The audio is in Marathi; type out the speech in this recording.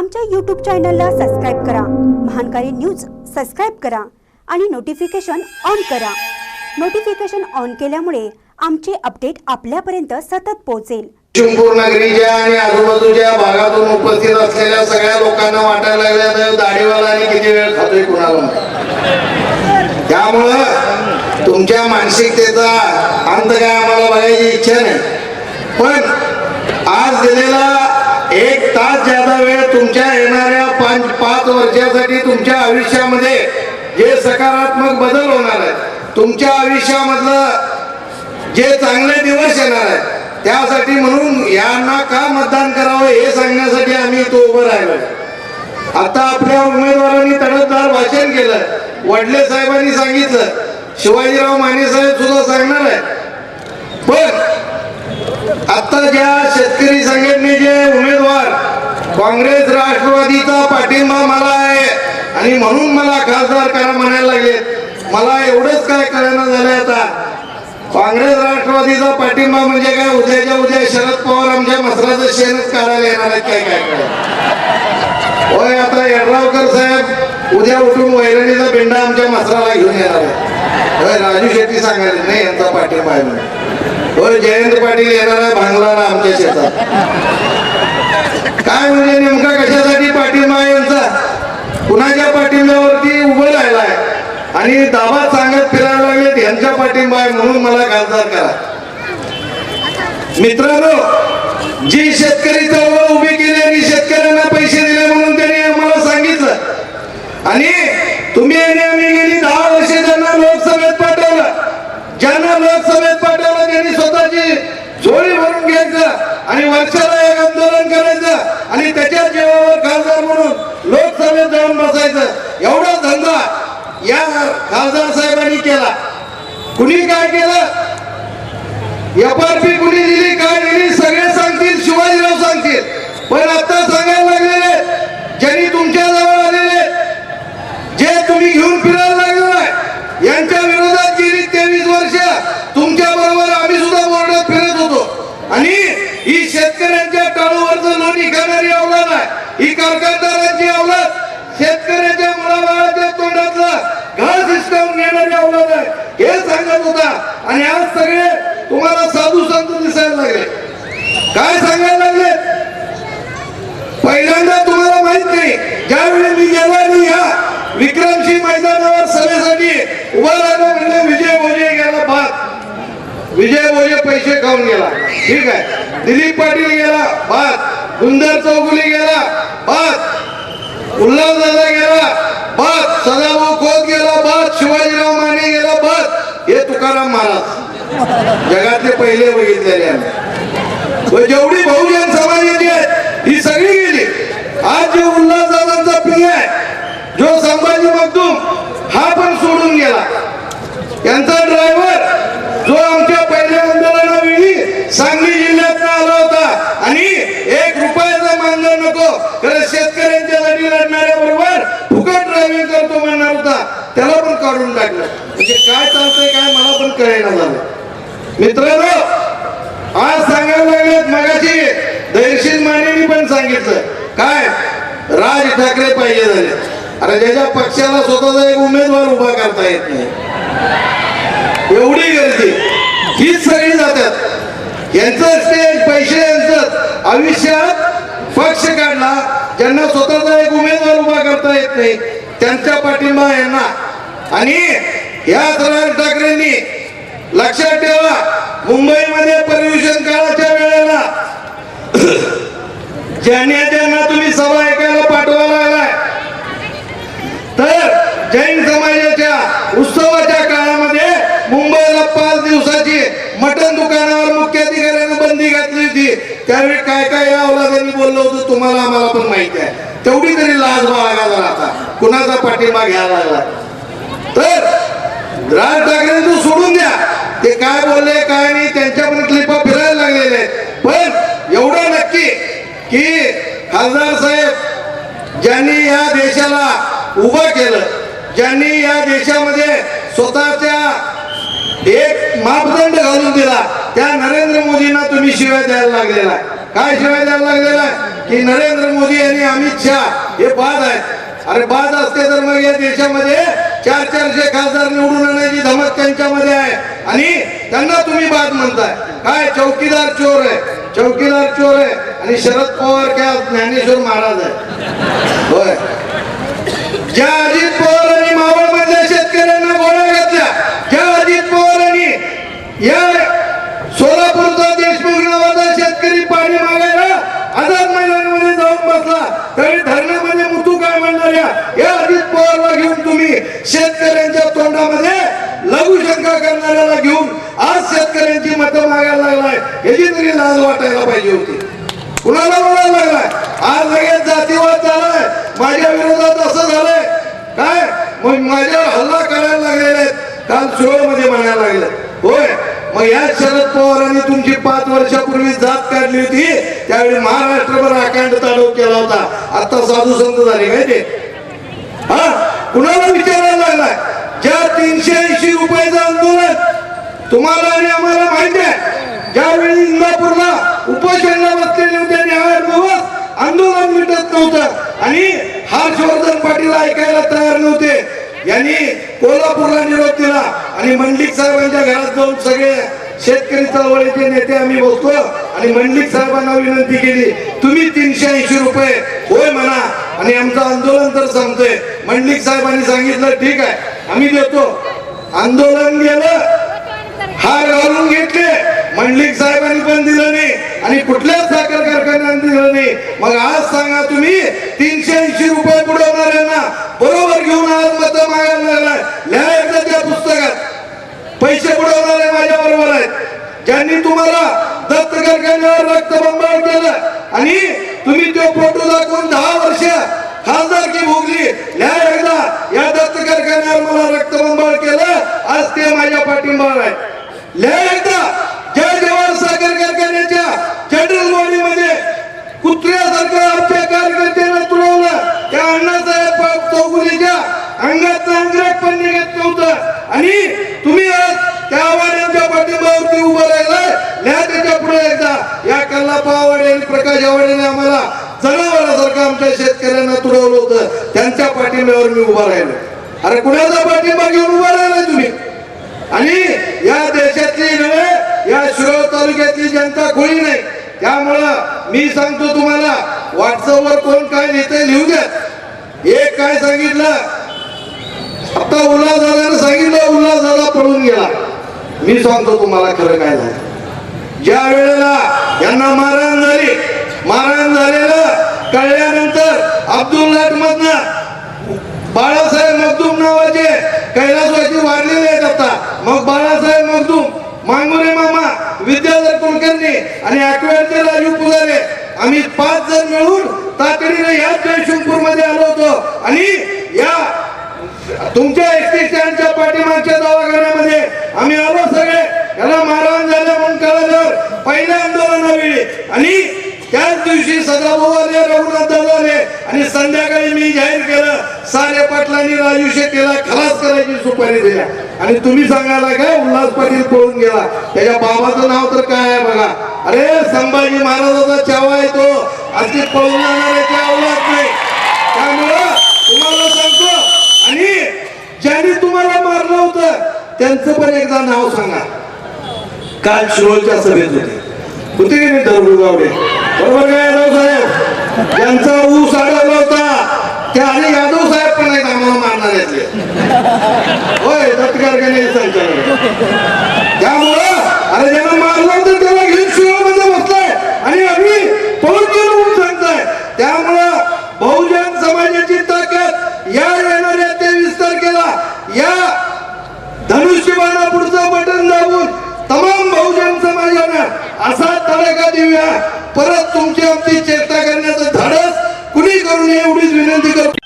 आमच्या यूट्यूब चॅनलला सबस्क्राईब करा. महानकारी न्यूज सबस्क्राईब करा आणि नोटिफिकेशन ऑन करा. नोटिफिकेशन ऑन केल्यामुळे आमचे अपडेट आपल्यापर्यंत सतत पोहोचेल. चिंपूर नगरीच्या आणि आजूबाजूच्या भागातून उपस्थित असलेल्या सगळ्या लोकांना वाटायला लागल्या तर दाढीवाला किती वेळ खातोय कुणाला? त्यामुळं तुमच्या मानसिकतेचा अंत काय आम्हाला बघायची इच्छा नाही. पण आज दिलेला एक तास ज्यादा वेळ तुमच्या येणाऱ्या पाच पाच वर्षासाठी तुमच्या आयुष्यामध्ये जे सकारात्मक बदल होणार आहेत तुमच्या आयुष्यामधलं जे चांगले दिवस येणार आहेत त्यासाठी म्हणून यांना का मतदान करावं हे सांगण्यासाठी आम्ही तो उभं राहिलो. आता आपल्या उमेदवारांनी तडफदार भाषण केलं. वडले साहेबांनी सांगितलं. शिवाजीराव माने साहेब सुद्धा सांगणार आहे आता ज्या शेतकरी संघटनेचे उमेदवार काँग्रेस राष्ट्रवादीचा पाठिंबा मला आहे आणि म्हणून मला खासदार करा म्हणायला लागले. मला एवढंच काय करायला झालंय आता. काँग्रेस राष्ट्रवादीचा पाठिंबा म्हणजे काय? उद्याच्या उद्या शरद पवार आमच्या मसराचं शेणच काढायला येणार आहेत काय काय काय. होय आता येडरावकर साहेब उद्या उठून वैरणीचा बिंडा आमच्या मसराला घेऊन येणार आहे होय राजू शेट्टी सांगायला नाही यांचा पाठिंबा आहे म्हणून. होय जयंत पाटील येणार आहे भांगलाला आमच्या शेतात. काय म्हणजे नेमका कशासाठी पाठिंबा यांचा? कुणाच्या पाठिंब्यावरती उभं राहिलाय? आणि दाबा सांगत फिरायला लागलेत यांच्या पाठिंबा आहे म्हणून मला खासदार करा. मित्रांनो जी शेतकरी चळवळ उभी केली आणि शेतकऱ्यांना पैसे दिले म्हणून त्यांनी आम्हाला सांगितलं. आणि तुम्ही आणि आम्ही गेली दहा वर्ष ज्यांना लोकसभेत पाठवलं ज्यांना लोकसभेत पाठवलं त्यांनी स्वतःची झोळी भरून घ्यायचं आणि वर्षाला एक आंदोलन करायचं आणि त्याच्या जीवावर खासदार म्हणून लोकसभेत जाऊन बसायचं एवढा धंदा या खासदार साहेबांनी केला. कुणी काय केलं? एफ आर पी कुणी दिली? काय दिली? सगळे सांगतील शिवाजीराव सांगतील. पण आता सांगायला लागलेले ज्यांनी तुमच्या जवळ आलेले जे तुम्ही घेऊन फिरायला लागलेला यांच्या विरोधात गेली तेवीस वर्ष. तुमच्या बरोबर आम्ही सुद्धा बोर्डात फिरत होतो. आणि ही शेतकऱ्यांच्या टाळूवरचं लोणी खाणारी अवलाद आहे. ही कारखानदारांची अवलाद. शेतकऱ्याच्या मुलाबाळाच्या तोंडातलं घास हिसकावून नेणारी अवलाद आहे. हे सांगत होता. आणि आज सगळे तुम्हाला साधू संत दिसायला लागले. काय सांगायला लागले? पहिल्यांदा तुम्हाला माहीत नाही. ज्यावेळी मी गेलो आणि या विक्रमशी मैदानावर सभेसाठी उभा राहिलो म्हणजे विजय भोजे गेला बाद विजय भोजे पैसे खाऊन गेला. ठीक आहे. दिलीप पाटील गेला बाद गुंदर चौगुली गेला बाद उल्हास दादा गेला बाद सदाभाऊ खोत गेला बाद शिवाजीराव माने गेला बाद हे तुकाराम महाराज जगातले पहिले बघितलेले आम्ही. जेवढी बहुजन समाज आहेत ही सगळी गेली. आज जे उल्हासदादांचा पिढी आहे जो संभाजी मगदूम हा पण सोडून गेला. यांचा ड्रायव्हर जो आमच्या पहिल्या आंदोलनावेळी सांगली जिल्ह्यात आला होता. आणि एक रुपयाचा मानधन नको कारण शेतकऱ्यांच्या लढी लढणाऱ्या बरोबर फुकट ड्रायव्हिंग करतो म्हणणार होता. त्याला पण काढून टाकलं. म्हणजे काय चालतंय काय मला पण कळेना झालं. मित्रांनो आज सांगायला लागलेत मगाशी दहशील मानेनी पण सांगितलं. काय? राज ठाकरे पाहिजे झाले. अरे ज्याच्या पक्षाला स्वतःचा एक उमेदवार उभा करता येत नाही. एवढी गर्दी. हीच सगळी जातात. यांचं स्टेज पैसे यांचं. आयुष्यात पक्ष काढला. ज्यांना स्वतःचा एक उमेदवार उभा करता येत नाही त्यांचा पाठिंबा यांना. आणि याच राज ठाकरेंनी लक्षात ठेवा मुंबईमध्ये पर्युषण काळाच्या वेळेला. ज्यांना ज्यांना तुम्ही सभा ऐकायला पाठवा लागलाय तर जैन समाजाच्या उत्सवाच्या काळामध्ये मुंबईला पाच दिवसाची मटण दुकानावर मुख्याधिकाऱ्यानं बंदी घातली होती. त्यावेळी काय काय या अवलादांनी बोललो होतं तुम्हाला आम्हाला पण माहिती आहे. तेवढी तरी लाज बाळगा आता कुणाचा पाठिंबा घ्यायला लागला? तर राज ठाकरे तू सोडून द्या. ते काय बोलले काय नाही त्यांच्या पण क्लिपा फिरायला लागलेले आहेत. पण एवढं नक्की की खासदार साहेब ज्यांनी या देशाला उभं केलं ज्यांनी या देशामध्ये स्वतःच्या एक मापदंड घालून दिला त्या नरेंद्र मोदींना तुम्ही शिवाय द्यायला लागलेला आहे. काय शिवाय द्यायला लागलेला आहे? की नरेंद्र मोदी आणि अमित शहा हे बाद आहेत. अरे बाद असते तर मग या देशामध्ये चार चारशे खासदार निवडून आणायची धमक त्यांच्यामध्ये आहे. आणि त्यांना तुम्ही बाद म्हणताय. काय चौकीदार चोर आहे. चौकीदार चोर आहे. आणि शरद पवार काय ज्ञानेश्वर महाराज आहे. होय. ज्या अजित आणि मावळ मधल्या शेतकऱ्यांना गोळ्या घातल्या ज्या अजित आणि या सोलापूरचा देशमुख नावाचा शेतकरी पाणी मागायला आझाद मैदानामध्ये जाऊन बसला. तरी धरणामध्ये मुतू काय म्हणणार या अजित पवारला घेऊन तुम्ही शेतकऱ्यांच्या तोंडामध्ये लघुशंका करणाऱ्याला घेऊन आज शेतकऱ्यांची मतं मागायला लागलाय. याची तरी लाज वाटायला पाहिजे होती. कुणाला म्हणायला लागलाय? आज लगेच जातीवाद झालाय. माझ्या विरोधात असं झालंय. काय? मग माझ्यावर हल्ला करायला लागलेले आहेत. काल सुरळमध्ये म्हणायला लागले. होय. मग या शरद पवारांनी तुमची पाच वर्षापूर्वी जात काढली होती. त्यावेळी महाराष्ट्रभर अखंड ताडव केला होता. आता साधू संत झाले माहिती हा? कुणाला विचारा तीनशे ऐंशी रुपयाचं आंदोलन. तुम्हाला आणि आम्हाला माहिती आहे ज्यावेळी इंदापूरला उपोषणला बसलेले होते आणि आठ दिवस आंदोलन मिटत नव्हतं आणि हर्षवर्धन पाटील ऐकायला तयार नव्हते. यांनी कोल्हापूरला निरोप दिला आणि मंडलिक साहेबांच्या घरात जाऊन सगळे शेतकरी चळवळीचे नेते आम्ही बसतो आणि मंडलिक साहेबांना विनंती केली तुम्ही तीनशे ऐंशी रुपये होय म्हणा. आणि आमचं आंदोलन तर सांगतोय मंडलिक साहेबांनी सांगितलं ठीक आहे आम्ही देतो. आंदोलन गेलं हार घालून घेतले. मंडलिक साहेबांनी पण दिलं नाही आणि कुठल्याच साखर कारखान्याने दिलं नाही. मग आज सांगा तुम्ही तीनशे ऐंशी रुपये बुडवणाऱ्यांना बरोबर घेऊन आज मत मागायला लागलाय. लिहायचं त्या पुस्तकात. पैसे बुडवणारे माझ्या बरोबर आहेत. ज्यांनी तुम्हाला दत्त कारखान्यावर रक्तबंबाळ केलं आणि तुम्ही तो फोटो दाखवून दहा वर्ष खासदारकी भोगली न्याय एकदा या दत्त कारखान्यावर मला रक्तबंबाळ केलं आज ते माझ्या पाठिंबावर आहे न्याय एकदा जय जवाहर साखर कारखान्याच्या जनरल बॉडीमध्ये कुत्र्यासारखं आमच्या कार्यकर्त्यांना तुलवलं त्या अण्णासाहेब चौगुलीच्या अंगात अंगराट पण निघत नव्हतं. आणि तुम्ही आज त्या आव्हानांच्या पाठिंबावरती उभं राहिलाय. लिहा त्याच्या पुढे एकदा. या कल्लापा आवाडे आणि प्रकाश आवाडेने आम्हाला जनावरासारखं आमच्या शेतकऱ्यांना तुडवलं होतं. त्यांच्या पाठिंब्यावर मी उभा राहिलो. अरे कुणाचा पाठिंबा घेऊन उभा राहिलाय तुम्ही? आणि या देशातली नव्हे या शिरोळ तालुक्यातली जनता खुळी नाही. त्यामुळं मी सांगतो तुम्हाला व्हॉट्सअपवर कोण काय नेते लिहू द्या. एक काय सांगितलं? आता उल्हासदादानं सांगितलं पळून गेला. मी सांगतो तुम्हाला खरं काय झालं. ज्या वेळेला यांना मारहाण झाली मारहाण झालेलं कळल्यानंतर अब्दुल लाट मधनं बाळासाहेब मखदूम नावाचे कैलासवासी वाढलेले आहेत आता. मग बाळासाहेब मखदूम मांगुरे मामा विद्याधर कुलकर्णी आणि अकवेळचे राजू पुजारे आम्ही पाच जण मिळून तातडीने याच जयशंपूरमध्ये आलो होतो. आणि या तुमच्या एसटी स्टँडच्या पाठीमागच्या दवाखान्यामध्ये आम्ही आलो सगळे याला मारहाण झालं म्हणून कळाल्यावर पहिल्या आंदोलनावेळी आणि त्याच दिवशी सदाभाऊ रघुनाथ दादाने आणि संध्याकाळी मी जाहीर केलं सारे पाटलांनी राजू शेट्टीला खलास करायची सुपारी दिल्या. आणि तुम्ही सांगायला काय उल्हास पाटील पळून गेला. त्याच्या बाबाचं नाव तर काय आहे बघा? अरे संभाजी महाराजाचा चावा आहे तो. अगदी पळून जाणाऱ्याची अवलाद नाही. त्यामुळं तुम्हाला सांगतो आणि ज्यांनी तुम्हाला मारलं होतं त्यांचं पण एकदा नाव सांगा. काल शिरोळच्या सभेत होते. होते की नाही दरडू गावडे? बरोबर काय यादव साहेब? त्यांचा ऊस अडवला होता त्या आणि यादव साहेब पण आहेत आम्हाला मारणाऱ्यातले होय दत्तकारखाने संचालक? त्यामुळं अरे ज्यांना मारलं होतं त्याला घेऊन शिवामध्ये बसलाय. आणि आम्ही पळून गेलो म्हणून सांगताय. त्यामुळं बहुजन समाजाची ताकद या येणाऱ्या तेवीस तारखेला या धनुष्यबाणा पुढचं बटन दाबून तमाम बहुजन समाजानं असा तडाखा देऊया. परत तुमची आमची चेष्टा करण्याचं धाडस कुणी करू नये एवढीच विनंती करतो?